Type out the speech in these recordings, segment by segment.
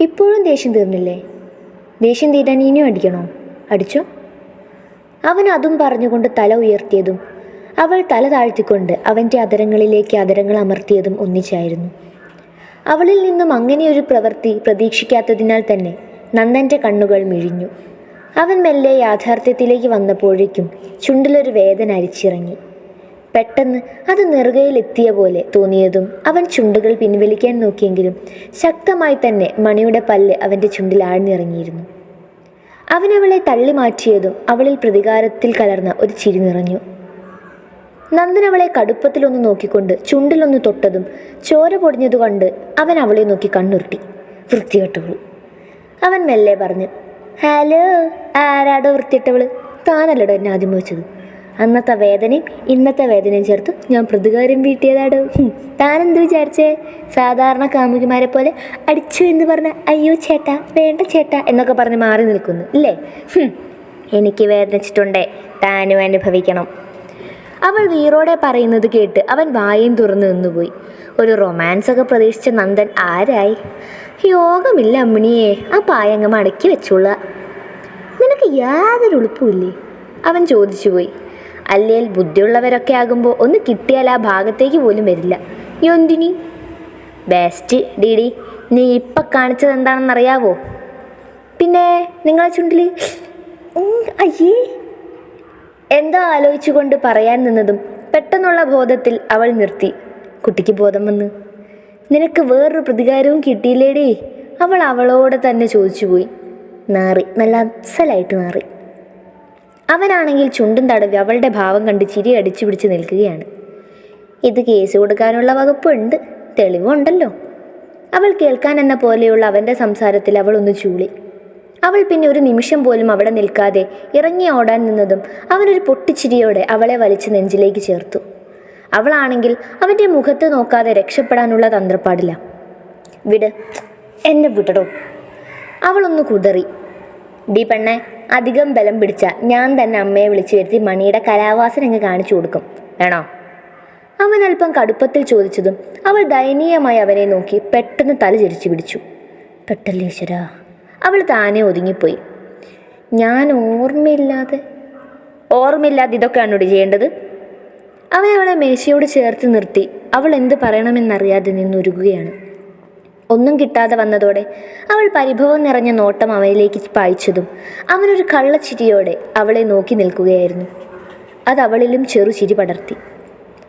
ഇപ്പോഴും ദേഷ്യം തീർന്നില്ലേ? ദേഷ്യം തീരാൻ ഇനിയും അടിക്കണോ? അടിച്ചോ? അവൻ അതും പറഞ്ഞുകൊണ്ട് തല ഉയർത്തിയതും അവൾ തല താഴ്ത്തിക്കൊണ്ട് അവന്റെ അതരങ്ങളിലേക്ക് അതരങ്ങൾ അമർത്തിയതും ഒന്നിച്ചായിരുന്നു. അവളിൽ നിന്നും അങ്ങനെയൊരു പ്രവൃത്തി പ്രതീക്ഷിക്കാത്തതിനാൽ തന്നെ നന്ദന്റെ കണ്ണുകൾ മിഴിഞ്ഞു. അവൻ മെല്ലെ യാഥാർത്ഥ്യത്തിലേക്ക് വന്നപ്പോഴേക്കും ചുണ്ടിലൊരു വേദന അരിച്ചിറങ്ങി. പെട്ടെന്ന് അത് നെറുകയിലെത്തിയ പോലെ തോന്നിയതും അവൻ ചുണ്ടുകൾ പിൻവലിക്കാൻ നോക്കിയെങ്കിലും ശക്തമായി തന്നെ മണിയുടെ പല്ല് അവന്റെ ചുണ്ടിൽ ആഴ്ന്നിറങ്ങിയിരുന്നു. അവനവളെ തള്ളി മാറ്റിയതും അവളിൽ പ്രതികാരത്തിൽ കലർന്ന ഒരു ചിരി നിറഞ്ഞു. നന്ദൻ അവളെ കടുപ്പത്തിലൊന്ന് നോക്കിക്കൊണ്ട് ചുണ്ടിലൊന്ന് തൊട്ടതും ചോര പൊടിഞ്ഞതുകൊണ്ട് അവൻ അവളെ നോക്കി കണ്ണുരുട്ടി. വൃത്തികെട്ടവൾ അവൻ മെല്ലെ പറഞ്ഞു ഹലോ ആരാടോ വൃത്തിയിട്ടവൾ താനല്ലടോ എന്നെ ആദ്യം വെച്ചത് അന്നത്തെ വേദനയും ഇന്നത്തെ വേദനയും ചേർത്ത് ഞാൻ പ്രതികാരം വീട്ടിയതാടോ താനെന്ത് വിചാരിച്ചേ? സാധാരണ കാമുകിമാരെ പോലെ അടിച്ചു എന്ന് പറഞ്ഞ അയ്യോ ചേട്ടാ വേണ്ട ചേട്ടാ എന്നൊക്കെ പറഞ്ഞ് മാറി നിൽക്കുന്നു ഇല്ലേ? എനിക്ക് വേദനിച്ചിട്ടുണ്ടേ താനും അനുഭവിക്കണം. അവൾ വീറോടെ പറയുന്നത് കേട്ട് അവൻ വായും തുറന്നു നിന്നുപോയി. ഒരു റൊമാൻസൊക്കെ പ്രതീക്ഷിച്ച നന്ദൻ ആരായി? യോഗമില്ല അമ്മിണിയെ ആ പായങ്ങ് മടക്കി വെച്ചുള്ള നിനക്ക് യാതൊരു ഉളുപ്പുമില്ലേ അവൻ ചോദിച്ചുപോയി. അല്ലേൽ ബുദ്ധിയുള്ളവരൊക്കെ ആകുമ്പോൾ ഒന്ന് കിട്ടിയാൽ ആ ഭാഗത്തേക്ക് പോലും വരില്ല. യൊന്തിനി ബെസ്റ്റ് ഡീഡി നീ ഇപ്പം കാണിച്ചത് എന്താണെന്നറിയാവോ പിന്നെ നിങ്ങളെ ചുണ്ടിൽ അയ്യേ. എന്തോ ആലോചിച്ചുകൊണ്ട് പറയാൻ നിന്നതും പെട്ടെന്നുള്ള ബോധത്തിൽ അവൾ നിർത്തി. കുട്ടിക്ക് ബോധം വന്ന്. നിനക്ക് വേറൊരു പ്രതികാരവും കിട്ടിയില്ലേടേ? അവൾ അവളോട് തന്നെ ചോദിച്ചുപോയി. നാറി നല്ല അസലായിട്ട് നാറി. അവനാണെങ്കിൽ ചുണ്ടും തടവി അവളുടെ ഭാവം കണ്ട് ചിരി അടിച്ചു പിടിച്ച് നിൽക്കുകയാണ്. ഇത് കേസ് കൊടുക്കാനുള്ള വകുപ്പുണ്ട്. തെളിവുണ്ടല്ലോ. അവൾ കേൾക്കാൻ എന്ന പോലെയുള്ള അവന്റെ സംസാരത്തിൽ അവൾ ഒന്ന് ചൂളി. അവൾ പിന്നെ ഒരു നിമിഷം പോലും അവിടെ നിൽക്കാതെ ഇറങ്ങി ഓടാൻ നിന്നതും അവനൊരു പൊട്ടിച്ചിരിയോടെ അവളെ വലിച്ച് നെഞ്ചിലേക്ക് ചേർത്തു. അവളാണെങ്കിൽ അവന്റെ മുഖത്ത് നോക്കാതെ രക്ഷപ്പെടാനുള്ള തന്ത്രപ്പാടില്ല. വിട്. എന്നെ വിടടോ. അവളൊന്ന് കുതറി. ഡി പെണ്ണെ അധികം ബലം പിടിച്ച ഞാൻ തന്നെ അമ്മയെ വിളിച്ചു വരുത്തി മണിയുടെ കലാവാസന അങ്ങ് കാണിച്ചു കൊടുക്കും. വേണോ? അവൻ അല്പം കടുപ്പത്തിൽ ചോദിച്ചതും അവൾ ദയനീയമായി അവനെ നോക്കി പെട്ടെന്ന് തല ചിരിച്ചു പിടിച്ചു. പെട്ടല്ലേശ്വര അവൾ താനെ ഒതുങ്ങിപ്പോയി. ഞാൻ ഓർമ്മയില്ലാതെ. ഓർമ്മയില്ലാതെ ഇതൊക്കെയാണ് ചെയ്യേണ്ടത്? അവൻ അവളെ മേശയോട് ചേർത്ത് നിർത്തി അവൾ എന്ത് പറയണമെന്നറിയാതെ നിന്നൊരുകുകയാണ് ഒന്നും കിട്ടാതെ വന്നതോടെ അവൾ പരിഭവം നിറഞ്ഞ നോട്ടം അവനിലേക്ക് പായിച്ചതും അവനൊരു കള്ളച്ചിരിയോടെ അവളെ നോക്കി നിൽക്കുകയായിരുന്നു. അത് അവളിലും ചെറു ചിരി പടർത്തി.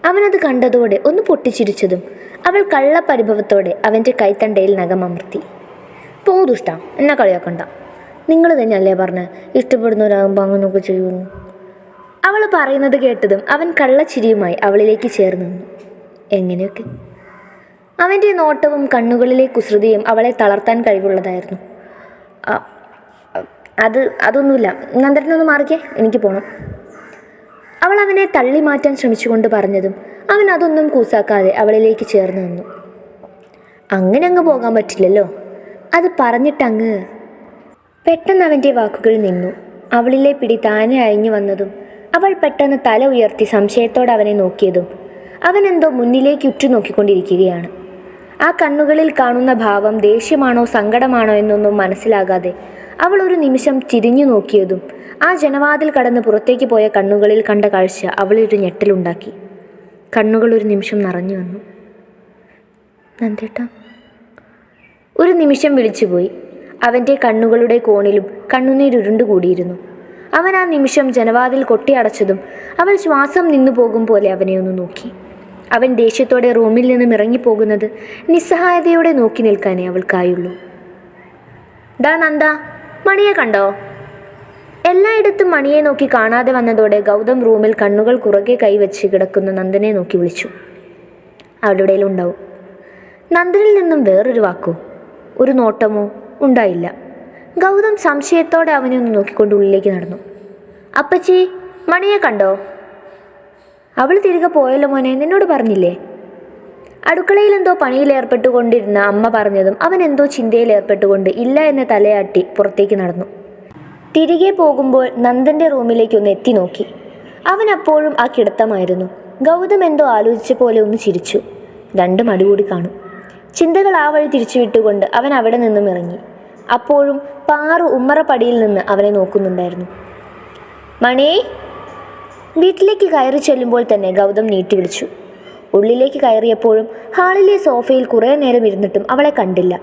അവനത് കണ്ടതോടെ ഒന്ന് പൊട്ടിച്ചിരിച്ചതും അവൾ കള്ളപരിഭവത്തോടെ അവന്റെ കൈത്തണ്ടയിൽ നഖമമർത്തി പോ ദുഷ്ട എന്നെ കളിയാക്കണ്ട. നിങ്ങൾ തന്നെയല്ലേ പറഞ്ഞ് ഇഷ്ടപ്പെടുന്നവരാകുമ്പോൾ അങ്ങനെയൊക്കെ ചെയ്യുന്നു. അവൾ പറയുന്നത് കേട്ടതും അവൻ കള്ളച്ചിരിയുമായി അവളിലേക്ക് ചേർന്നു എങ്ങനെയൊക്കെ? അവന്റെ നോട്ടവും കണ്ണുകളിലെ കുസൃതിയും അവളെ തളർത്താൻ കഴിവുള്ളതായിരുന്നു. അത് അതൊന്നുമില്ല. നന്ദനൊന്ന് മാറിക്കേ എനിക്ക് പോകണം അവൾ അവനെ തള്ളി മാറ്റാൻ ശ്രമിച്ചുകൊണ്ട് പറഞ്ഞതും അവൻ അതൊന്നും കൂസാക്കാതെ അവളിലേക്ക് ചേർന്ന് നിന്നു. അങ്ങനെ അങ്ങ് പോകാൻ പറ്റില്ലല്ലോ. അത് പറഞ്ഞിട്ടങ്ങ് പെട്ടെന്ന് അവന്റെ വാക്കുകൾ നിന്നു. അവളിലെ പിടി താനെ അയഞ്ഞു വന്നതും അവൾ പെട്ടെന്ന് തല ഉയർത്തി സംശയത്തോടെ അവനെ നോക്കിയതും അവനെന്തോ മുന്നിലേക്ക് ഉറ്റുനോക്കിക്കൊണ്ടിരിക്കുകയാണ്. ആ കണ്ണുകളിൽ കാണുന്ന ഭാവം ദേഷ്യമാണോ സങ്കടമാണോ എന്നൊന്നും മനസ്സിലാകാതെ അവൾ ഒരു നിമിഷം തിരിഞ്ഞു നോക്കിയതും ആ ജനവാതിൽ കടന്ന് പുറത്തേക്ക് പോയ കണ്ണുകളിൽ കണ്ട കാഴ്ച അവളൊരു ഞെട്ടലുണ്ടാക്കി. കണ്ണുകൾ ഒരു നിമിഷം നിറഞ്ഞു വന്നു. നന്ദേട്ട. ഒരു നിമിഷം വിളിച്ചുപോയി അവന്റെ കണ്ണുകളുടെ കോണിലും കണ്ണുനീരുരുണ്ടുകൂടിയിരുന്നു അവൻ ആ നിമിഷം ജനവാതിൽ കൊട്ടിയടച്ചതും അവൾ ശ്വാസം നിന്നു പോകും പോലെ അവനെ ഒന്ന് നോക്കി. അവൻ ദേഷ്യത്തോടെ റൂമിൽ നിന്നും ഇറങ്ങിപ്പോകുന്നത് നിസ്സഹായതയോടെ നോക്കി നിൽക്കാനേ അവൾക്കായുള്ളൂ. ഡാ നന്ദ മണിയെ കണ്ടോ? എല്ലായിടത്തും മണിയെ നോക്കി കാണാതെ വന്നതോടെ ഗൗതം റൂമിൽ കണ്ണുകൾ കുറുകെ കൈവച്ച് കിടക്കുന്ന നന്ദനെ നോക്കി വിളിച്ചു. അവിടെ ഉണ്ടാവും. നന്ദനിൽ നിന്നും വേറൊരു വാക്കോ? ഒരു നോട്ടമോ? ഉണ്ടായില്ല. ഗൗതം സംശയത്തോടെ അവനെ ഒന്ന് നോക്കിക്കൊണ്ട് ഉള്ളിലേക്ക് നടന്നു. അപ്പച്ചി മണിയെ കണ്ടോ? അവൾ തിരികെ പോയല്ലോ മോനെ നിന്നോട് പറഞ്ഞില്ലേ? അടുക്കളയിൽ എന്തോ പണിയിൽ ഏർപ്പെട്ടുകൊണ്ടിരുന്ന അമ്മ പറഞ്ഞതും അവൻ എന്തോ ചിന്തയിൽ ഏർപ്പെട്ടുകൊണ്ട് ഇല്ല എന്ന് തലയാട്ടി പുറത്തേക്ക് നടന്നു. തിരികെ പോകുമ്പോൾ നന്ദന്റെ റൂമിലേക്ക് ഒന്ന് എത്തി നോക്കി. അവൻ അപ്പോഴും ആ കിടത്തമായിരുന്നു. ഗൗതം എന്തോ ആലോചിച്ച പോലെ ഒന്ന് ചിരിച്ചു. രണ്ടും അടികൂടി കാണും. ചിന്തകൾ ആ വഴി തിരിച്ചുവിട്ടുകൊണ്ട് അവൻ അവിടെ നിന്നും ഇറങ്ങി. അപ്പോഴും പാറു ഉമ്മറപ്പടിയിൽ നിന്ന് അവനെ നോക്കുന്നുണ്ടായിരുന്നു. മണി വീട്ടിലേക്ക് കയറി ചെല്ലുമ്പോൾ തന്നെ ഗൗതം നീട്ടി വിളിച്ചു. ഉള്ളിലേക്ക് കയറിയപ്പോഴും ഹാളിലെ സോഫയിൽ കുറേ നേരം ഇരുന്നിട്ടും അവളെ കണ്ടില്ല.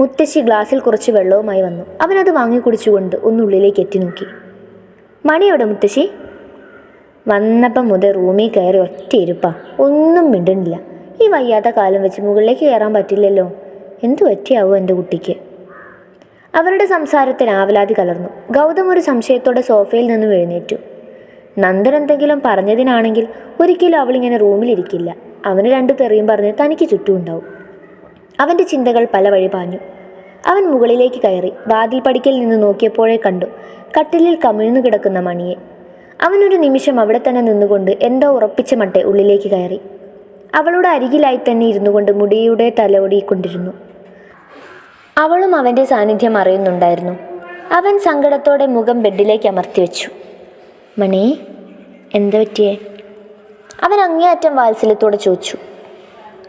മുത്തശ്ശി ഗ്ലാസ്സിൽ കുറച്ച് വെള്ളവുമായി വന്നു. അവനത് വാങ്ങി വാങ്ങിക്കുടിച്ചുകൊണ്ട് ഒന്നുള്ളിലേക്ക് എത്തി നോക്കി. മണിയോടെ മുത്തശ്ശി? വന്നപ്പം മുതൽ റൂമിൽ കയറി ഒറ്റ ഇരുപ്പാ. ഒന്നും മിണ്ടുന്നില്ല. ഈ വയ്യാത്ത കാലം വെച്ച് മുകളിലേക്ക് കയറാൻ പറ്റില്ലല്ലോ. എന്തു പറ്റിയാവോ എന്റെ കുട്ടിക്ക്? അവരുടെ സംസാരത്തിൽ ആവലാതി കലർന്നു. ഗൗതം ഒരു സംശയത്തോടെ സോഫയിൽ നിന്നും എഴുന്നേറ്റു. നന്ദൻ എന്തെങ്കിലും പറഞ്ഞതിനാണെങ്കിൽ ഒരിക്കലും അവളിങ്ങനെ റൂമിലിരിക്കില്ല. അവന് രണ്ടു തെറിയും പറഞ്ഞ് തനിക്ക് ചുറ്റും ഉണ്ടാവും അവന്റെ ചിന്തകൾ പല വഴി പാഞ്ഞു. അവൻ മുകളിലേക്ക് കയറി വാതിൽ പടിക്കൽ നിന്ന് നോക്കിയപ്പോഴേ കണ്ടു കട്ടിലിൽ കമിഴ്ന്നു കിടക്കുന്ന മണിയെ. അവനൊരു നിമിഷം അവിടെ തന്നെ നിന്നുകൊണ്ട് എന്തോ ഉറപ്പിച്ച മട്ടെ ഉള്ളിലേക്ക് കയറി. അവളുടെ അരികിലായി തന്നെ ഇരുന്നു കൊണ്ട് മുടിയുടെ തലോടിക്കൊണ്ടിരുന്നു അവളും അവന്റെ സാന്നിധ്യം അറിയുന്നുണ്ടായിരുന്നു. അവൻ സങ്കടത്തോടെ മുഖം ബെഡിലേക്ക് അമർത്തി വെച്ചു. മണി എന്താ പറ്റിയേ? അവൻ അങ്ങേയറ്റം വാത്സല്യത്തോടെ ചോദിച്ചു.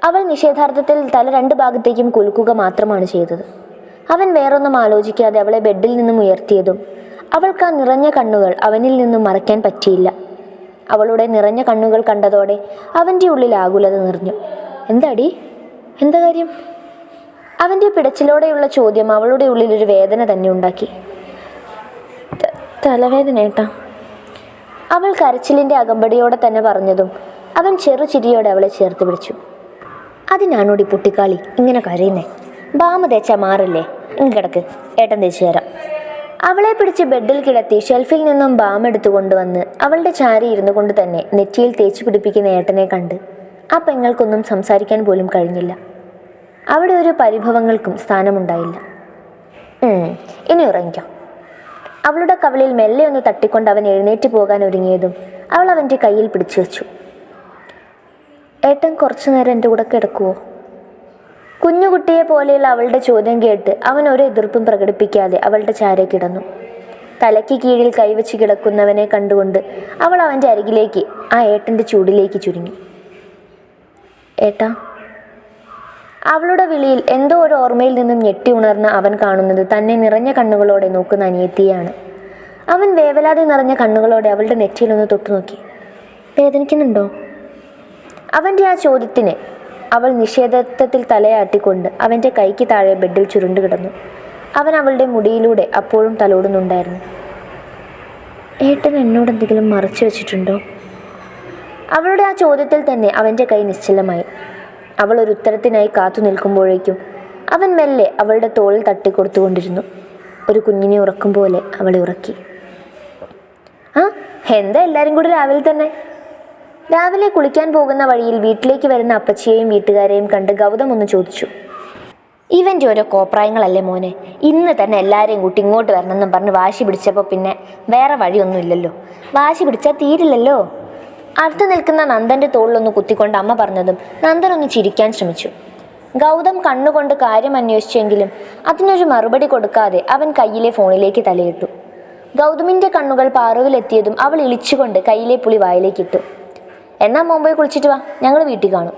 അവൾ നിഷേധാർത്ഥത്തിൽ തല രണ്ട് ഭാഗത്തേക്കും കുലുക്കുക മാത്രമാണ് ചെയ്തത്. അവൻ വേറൊന്നും ആലോചിക്കാതെ അവളെ ബെഡിൽ നിന്നും ഉയർത്തിയതും അവൾക്ക് ആ നിറഞ്ഞ കണ്ണുകൾ അവനിൽ നിന്നും മറയ്ക്കാൻ പറ്റിയില്ല. അവളുടെ നിറഞ്ഞ കണ്ണുകൾ കണ്ടതോടെ അവന്റെ ഉള്ളിൽ ആകുലത നിറഞ്ഞു. എന്താടി? എന്താ കാര്യം? അവന്റെ പിടച്ചിലോടെയുള്ള ചോദ്യം അവളുടെ ഉള്ളിൽ ഒരു വേദന തന്നെ ഉണ്ടാക്കി. "ത- തലവേദന ഏട്ടാ. അവൾ കരച്ചിലിന്റെ അകമ്പടിയോടെ തന്നെ പറഞ്ഞതും അവൻ ചെറു ചിരിയോടെ അവളെ ചേർത്ത് പിടിച്ചു. അതിനാണോടി പൊട്ടിക്കാളി ഇങ്ങനെ കരയുന്നേ? ബാമ തേച്ചാ മാറില്ലേ? ഇങ്ങടക്ക് ഏട്ടൻ തേച്ചു തരാം. അവളെ പിടിച്ച് ബെഡിൽ കിടത്തി ഷെൽഫിൽ നിന്നും ബാം എടുത്തു കൊണ്ടുവന്ന് അവളുടെ ചാരി ഇരുന്നു കൊണ്ട് തന്നെ നെറ്റിയിൽ തേച്ചു പിടിപ്പിക്കുന്ന ഏട്ടനെ കണ്ട് ആ പെങ്ങൾക്കൊന്നും സംസാരിക്കാൻ പോലും കഴിഞ്ഞില്ല. അവിടെ ഒരു പരിഭവങ്ങൾക്കും സ്ഥാനമുണ്ടായില്ല. ഇനി ഉറങ്ങിക്കോ. അവളുടെ കവളിൽ മെല്ലെ ഒന്ന് തട്ടിക്കൊണ്ട് അവൻ എഴുന്നേറ്റ് പോകാൻ ഒരുങ്ങിയതും അവൾ അവന്റെ കയ്യിൽ പിടിച്ചു വെച്ചു. ഏട്ടൻ കുറച്ചു നേരം എന്റെ കൂടെ കിടക്കുവോ? കുഞ്ഞുകുട്ടിയെ പോലെയുള്ള അവളുടെ ചോദ്യം കേട്ട് അവൻ ഒരു എതിർപ്പും പ്രകടിപ്പിക്കാതെ അവളുടെ ചാരെ കിടന്നു. തലയ്ക്ക് കീഴിൽ കൈവച്ച് കിടക്കുന്നവനെ കണ്ടുകൊണ്ട് അവൾ അവന്റെ അരികിലേക്ക് ആ ഏട്ടന്റെ ചൂടിലേക്ക് ചുരുങ്ങി. ഏട്ടാ അവളുടെ വിളിയിൽ എന്തോ ഒരു ഓർമ്മയിൽ നിന്നും ഞെട്ടി ഉണർന്ന അവൻ കാണുന്നത് തന്നെ നിറഞ്ഞ കണ്ണുകളോടെ നോക്കുന്ന അനിയത്തിയാണ്. അവൻ വേവലാതി നിറഞ്ഞ കണ്ണുകളോടെ അവളുടെ നെറ്റിയിലൊന്ന് തൊട്ടുനോക്കി വേദനിക്കുന്നുണ്ടോ? അവന്റെ ആ ചോദ്യത്തിന് അവൾ നിഷേധത്വത്തിൽ തലയാട്ടിക്കൊണ്ട് അവന്റെ കൈക്ക് താഴെ ബെഡിൽ ചുരുണ്ട് കിടന്നു. അവൻ അവളുടെ മുടിയിലൂടെ അപ്പോഴും തലോടുന്നുണ്ടായിരുന്നു. ഏട്ടൻ എന്നോട് എന്തെങ്കിലും മറച്ചു വെച്ചിട്ടുണ്ടോ? അവളുടെ ആ ചോദ്യത്തിൽ തന്നെ അവന്റെ കൈ നിശ്ചലമായി. അവൾ ഒരു ഉത്തരത്തിനായി കാത്തു നിൽക്കുമ്പോഴേക്കും അവൻ മെല്ലെ അവളുടെ തോളിൽ തട്ടിക്കൊടുത്തുകൊണ്ടിരുന്നു. ഒരു കുഞ്ഞിനെ ഉറക്കും പോലെ അവളെ ഉറക്കി. ആ എന്താ എല്ലാവരും കൂടി രാവിലെ തന്നെ? രാവിലെ കുളിക്കാൻ പോകുന്ന വഴിയിൽ വീട്ടിലേക്ക് വരുന്ന അപ്പച്ചിയെയും വീട്ടുകാരെയും കണ്ട് ഗൗതം ഒന്ന് ചോദിച്ചു. ഇവന്റെ ഓരോ കോപ്രായങ്ങളല്ലേ മോനെ. ഇന്ന് തന്നെ എല്ലാവരെയും കൂട്ടി ഇങ്ങോട്ട് വരണമെന്നും പറഞ്ഞ് വാശി പിടിച്ചപ്പോൾ പിന്നെ വേറെ വഴിയൊന്നുമില്ലല്ലോ. വാശി പിടിച്ചാൽ തീരില്ലല്ലോ. അടുത്ത് നിൽക്കുന്ന നന്ദന്റെ തോളിലൊന്ന് കുത്തിക്കൊണ്ട് അമ്മ പറഞ്ഞതും നന്ദൻ ഒന്ന് ചിരിക്കാൻ ശ്രമിച്ചു. ഗൗതം കണ്ണുകൊണ്ട് കാര്യം അന്വേഷിച്ചെങ്കിലും അതിനൊരു മറുപടി കൊടുക്കാതെ അവൻ കയ്യിലെ ഫോണിലേക്ക് തലയിട്ടു. ഗൗതമിന്റെ കണ്ണുകൾ പാറുവിലെത്തിയതും അവൾ ഇളിച്ചുകൊണ്ട് കയ്യിലെ പുളി വായിലേക്കിട്ടു. എന്നാ മുമ്പേ കുളിച്ചിട്ട് വാ ഞങ്ങൾ വീട്ടിൽ കാണും.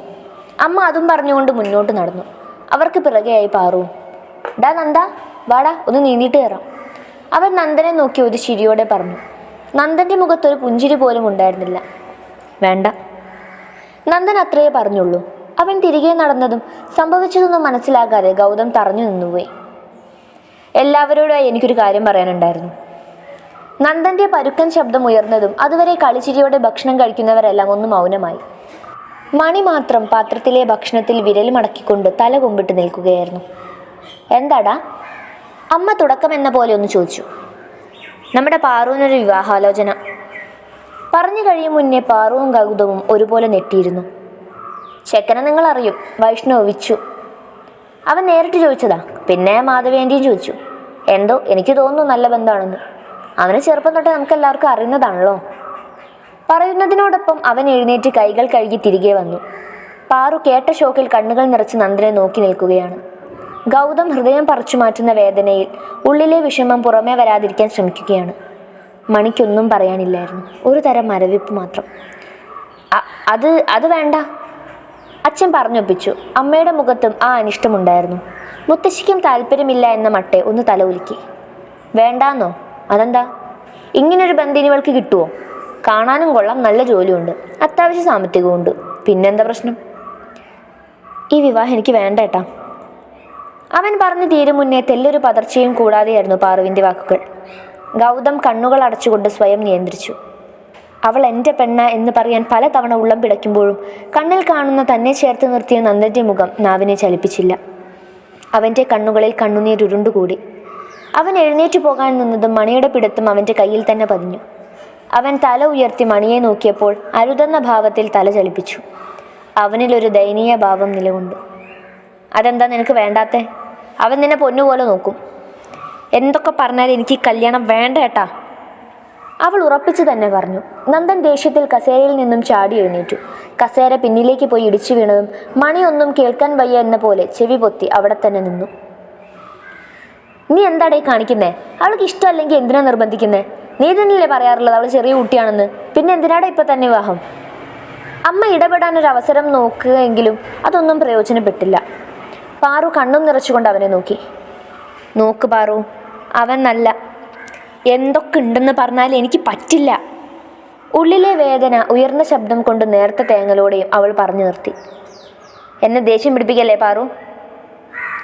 അമ്മ അതും പറഞ്ഞുകൊണ്ട് മുന്നോട്ട് നടന്നു. അവർക്ക് പിറകെയായി പാറുവും ഡാ നന്ദ വാടാ ഒന്ന് നീന്തിയിട്ട് കയറാം അവൻ നന്ദനെ നോക്കി ഒരു ചിരിയോടെ പറഞ്ഞു. നന്ദന്റെ മുഖത്തൊരു പുഞ്ചിരി പോലും ഉണ്ടായിരുന്നില്ല. വേണ്ട. നന്ദൻ അത്രയേ പറഞ്ഞുള്ളൂ. അവൻ തിരികെ നടന്നതും സംഭവിച്ചതൊന്നും മനസ്സിലാകാതെ ഗൗതം തറഞ്ഞു നിന്നുപോയി. എല്ലാവരോടായി എനിക്കൊരു കാര്യം പറയാനുണ്ടായിരുന്നു. നന്ദന്റെ പരുക്കൻ ശബ്ദം ഉയർന്നതും അതുവരെ കളിച്ചിരിയോടെ ഭക്ഷണം കഴിക്കുന്നവരെല്ലാം ഒന്ന് മൗനമായി. മണി മാത്രം പാത്രത്തിലെ ഭക്ഷണത്തിൽ വിരൽ മടക്കിക്കൊണ്ട് തല കൊമ്പിട്ട് നിൽക്കുകയായിരുന്നു. എന്താടാ? അമ്മ തുടക്കം എന്ന പോലെ ഒന്ന് ചോദിച്ചു. നമ്മുടെ പാറുവിനൊരു വിവാഹാലോചന. പറഞ്ഞു കഴിയും മുന്നേ പാറുവും ഗൗതവും ഒരുപോലെ നെട്ടിയിരുന്നു ചെക്കനെ നിങ്ങൾ അറിയും വൈഷ്ണവ് വിച്ചു. അവൻ നേരിട്ട് ചോദിച്ചതാ പിന്നെ മാധവേന്റെയും ചോദിച്ചു എന്തോ എനിക്ക് തോന്നുന്നു നല്ല ബന്ധമാണെന്ന്. അവന് ചെറുപ്പം തൊട്ട് നമുക്ക് എല്ലാവർക്കും അറിയുന്നതാണല്ലോ. പറയുന്നതിനോടൊപ്പം അവൻ എഴുന്നേറ്റ് കൈകൾ കഴുകി തിരികെ വന്നു. പാറു കേട്ട ഷോക്കിൽ കണ്ണുകൾ നിറച്ച് നന്ദനെ നോക്കി നിൽക്കുകയാണ്. ഗൗതം ഹൃദയം പറിച്ചു മാറ്റുന്ന വേദനയിൽ ഉള്ളിലെ വിഷമം പുറമേ വരാതിരിക്കാൻ ശ്രമിക്കുകയാണ്. മണിക്കൊന്നും പറയാനില്ലായിരുന്നു. ഒരു തരം മരവിപ്പ് മാത്രം. അത് അത് വേണ്ട. അച്ഛൻ പറഞ്ഞൊപ്പിച്ചു. അമ്മയുടെ മുഖത്തും ആ അനിഷ്ടമുണ്ടായിരുന്നു. മുത്തശ്ശിക്കും താല്പര്യമില്ല എന്ന മട്ടെ ഒന്ന് തല ഉലുക്കി. വേണ്ടാന്നോ? അതെന്താ? ഇങ്ങനൊരു ബന്ധം ഇവൾക്ക് കിട്ടുമോ കാണാനും കൊള്ളാം നല്ല ജോലിയുണ്ട്. അത്യാവശ്യ സാമ്പത്തികമുണ്ട് പിന്നെന്താ പ്രശ്നം? ഈ വിവാഹം എനിക്ക് വേണ്ട ഏട്ടാ. അവൻ പറഞ്ഞു തീരും മുന്നേ തെല്ലൊരു പതർച്ചയും കൂടാതെയായിരുന്നു പാറുവിന്റെ വാക്കുകൾ. ഗൗതം കണ്ണുകൾ അടച്ചുകൊണ്ട് സ്വയം നിയന്ത്രിച്ചു. അവൾ എന്റെ പെണ്ണ എന്ന് പറയാൻ പലതവണ ഉള്ളം പിടയ്ക്കുമ്പോഴും കണ്ണിൽ കാണുന്ന തന്നെ ചേർത്ത് നിർത്തിയ നന്ദന്റെ മുഖം നാവിനെ ചലിപ്പിച്ചില്ല. അവന്റെ കണ്ണുകളിൽ കണ്ണുനീരുരുണ്ടുകൂടി അവൻ എഴുന്നേറ്റ് പോകാൻ നിന്നതും മണിയുടെ പിടുത്തം അവന്റെ കയ്യിൽ തന്നെ പതിഞ്ഞു. അവൻ തല ഉയർത്തി മണിയെ നോക്കിയപ്പോൾ അരുതെന്ന ഭാവത്തിൽ തല ചലിപ്പിച്ചു. അവനിലൊരു ദയനീയ ഭാവം നിലകൊണ്ടു. അതെന്താ നിനക്ക് വേണ്ടാത്തേ? അവൻ നിന്നെ പൊന്നുപോലെ നോക്കും. എന്തൊക്കെ പറഞ്ഞാലും എനിക്ക് ഈ കല്യാണം വേണ്ട ഏട്ടാ. അവൾ ഉറപ്പിച്ചു തന്നെ പറഞ്ഞു. നന്ദൻ ദേഷ്യത്തിൽ കസേരയിൽ നിന്നും ചാടി എഴുന്നേറ്റു. കസേര പിന്നിലേക്ക് പോയി ഇടിച്ചു വീണതും മണിയൊന്നും കേൾക്കാൻ വയ്യ എന്ന പോലെ ചെവി പൊത്തി അവിടെ തന്നെ നിന്നു. നീ എന്താടേ കാണിക്കുന്നേ? അവൾക്ക് ഇഷ്ടമല്ലെങ്കിൽ എന്തിനാ നിർബന്ധിക്കുന്നേ? നീ തന്നെയല്ലേ പറയാറുള്ളത്? അവൾ ചെറിയ കുട്ടിയാണെന്ന്. പിന്നെ എന്തിനാടാ ഇപ്പൊ തന്നെ വിവാഹം? അമ്മ ഇടപെടാൻ ഒരു അവസരം നോക്കുകയെങ്കിലും അതൊന്നും പ്രയോജനപ്പെട്ടില്ല. പാറു കണ്ണും നിറച്ചുകൊണ്ട് അവനെ നോക്കി. നോക്ക് പാറു അവൻ നല്ല എന്തൊക്കെ ഉണ്ടെന്ന് പറഞ്ഞാൽ എനിക്ക് പറ്റില്ല. ഉള്ളിലെ വേദന ഉയർന്ന ശബ്ദം കൊണ്ട് നേർത്ത തേങ്ങലോടെയും അവൾ പറഞ്ഞു നിർത്തി. എന്നെ ദേഷ്യം പിടിപ്പിക്കല്ലേ പാറു?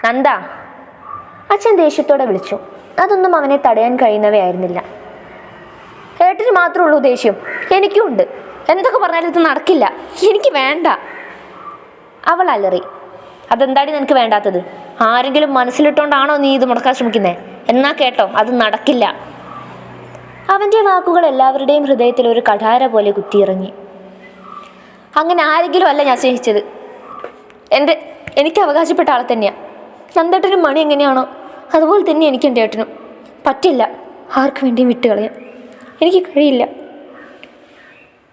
നന്ദാ. അച്ഛൻ ദേഷ്യത്തോടെ വിളിച്ചു. അതൊന്നും അവനെ തടയാൻ കഴിയുന്നവയായിരുന്നില്ല. ഏട്ടന് മാത്രമേ ഉള്ളൂ ദേഷ്യം. എനിക്കും ഉണ്ട്. എന്തൊക്കെ പറഞ്ഞാലും ഇത് നടക്കില്ല. എനിക്ക് വേണ്ട. അവൾ അലറി. അതെന്താടി നിനക്ക് വേണ്ടാത്തത്? ആരെങ്കിലും മനസ്സിലിട്ടോണ്ടാണോ നീ ഇത് മുടക്കാൻ ശ്രമിക്കുന്നേ? എന്നാ കേട്ടോ അത് നടക്കില്ല. അവന്റെ വാക്കുകൾ എല്ലാവരുടെയും ഹൃദയത്തിൽ ഒരു കഠാര പോലെ കുത്തിയിറങ്ങി. അങ്ങനെ ആരെങ്കിലും അല്ല ഞാൻ സ്നേഹിച്ചത്. എന്റെ എനിക്ക് അവകാശപ്പെട്ട ആളെ തന്നെയാണ് നന്ദേട്ടനും മണി എങ്ങനെയാണോ അതുപോലെ തന്നെ എനിക്ക് എന്റെ ഏട്ടനും പറ്റില്ല ആർക്ക് വേണ്ടിയും വിട്ടുകളയാൻ എനിക്ക് കഴിയില്ല.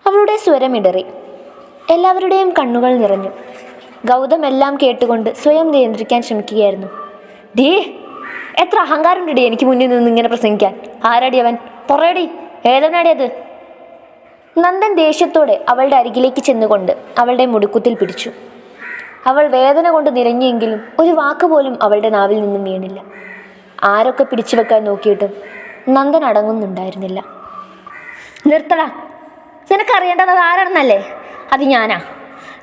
അവളുടെ സ്വരം ഇടറി. എല്ലാവരുടെയും കണ്ണുകൾ നിറഞ്ഞു. ഗൗതം എല്ലാം കേട്ടുകൊണ്ട് സ്വയം നിയന്ത്രിക്കാൻ ശ്രമിക്കുകയായിരുന്നു. ഡേ എത്ര അഹങ്കാരമുണ്ടടി എനിക്ക് മുന്നിൽ നിന്ന് ഇങ്ങനെ പ്രസംഗിക്കാൻ? ആരാടി അവൻ? പറയടി ഏതവനാടി അത്? നന്ദൻ ദേഷ്യത്തോടെ അവളുടെ അരികിലേക്ക് ചെന്നുകൊണ്ട് അവളുടെ മുടുക്കുത്തിൽ പിടിച്ചു. അവൾ വേദന കൊണ്ട് നിരങ്ങിയെങ്കിലും ഒരു വാക്ക് പോലും അവളുടെ നാവിൽ നിന്നും വീണില്ല. ആരൊക്കെ പിടിച്ചു വെക്കാൻ നോക്കിയിട്ടും നന്ദൻ അടങ്ങുന്നുണ്ടായിരുന്നില്ല. നിർത്തടാ. നിനക്കറിയേണ്ടത് അത് ആരാണെന്നല്ലേ? അത് ഞാനാ.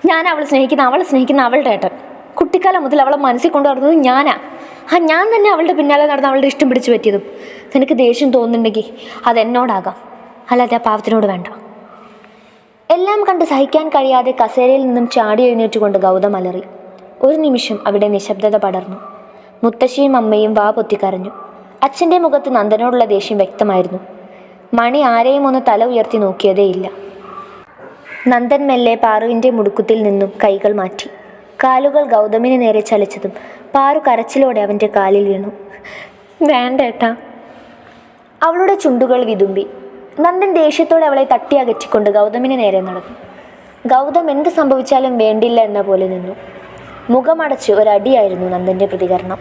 ഞാൻ അവളെ സ്നേഹിക്കുന്ന അവളെ സ്നേഹിക്കുന്ന അവളുടെ ഏട്ടൻ. കുട്ടിക്കാലം മുതൽ അവളെ മനസ്സിൽ കൊണ്ടു നടന്നത് ഞാനാ. ആ ഞാൻ തന്നെ അവളുടെ പിന്നാലെ നടന്ന് അവളുടെ ഇഷ്ടം പിടിച്ചു പറ്റിയതും. നിനക്ക് ദേഷ്യം തോന്നുന്നുണ്ടെങ്കിൽ അത് എന്നോടാകാം. അല്ലാതെ ആ പാവത്തിനോട് വേണ്ട. എല്ലാം കണ്ട് സഹിക്കാൻ കഴിയാതെ കസേരയിൽ നിന്നും ചാടി എഴുന്നേറ്റുകൊണ്ട് ഗൗതം അലറി. ഒരു നിമിഷം അവിടെ നിശബ്ദത പടർന്നു. മുത്തശ്ശിയും അമ്മയും വാ പൊത്തിക്കരഞ്ഞു. അച്ഛന്റെ മുഖത്ത് നന്ദനോടുള്ള ദേഷ്യം വ്യക്തമായിരുന്നു. മണി ആരെയും ഒന്ന് തല ഉയർത്തി നോക്കിയതേയില്ല നന്ദൻ മെല്ലെ പാറുവിന്റെ മുടുക്കുത്തിൽ നിന്നും കൈകൾ മാറ്റി. കാലുകൾ ഗൗതമിന് നേരെ ചലിച്ചതും പാറു കരച്ചിലോടെ അവന്റെ കാലിൽ വീണു. വേണ്ട ഏട്ടാ. അവളുടെ ചുണ്ടുകൾ വിതുമ്പി. നന്ദൻ ദേഷ്യത്തോടെ അവളെ തട്ടി അകറ്റിക്കൊണ്ട് ഗൗതമിന് നേരെ നടന്നു. ഗൗതം എന്ത് സംഭവിച്ചാലും വേണ്ടില്ല എന്ന പോലെ നിന്നു. മുഖമടച്ച് ഒരടിയായിരുന്നു നന്ദന്റെ പ്രതികരണം.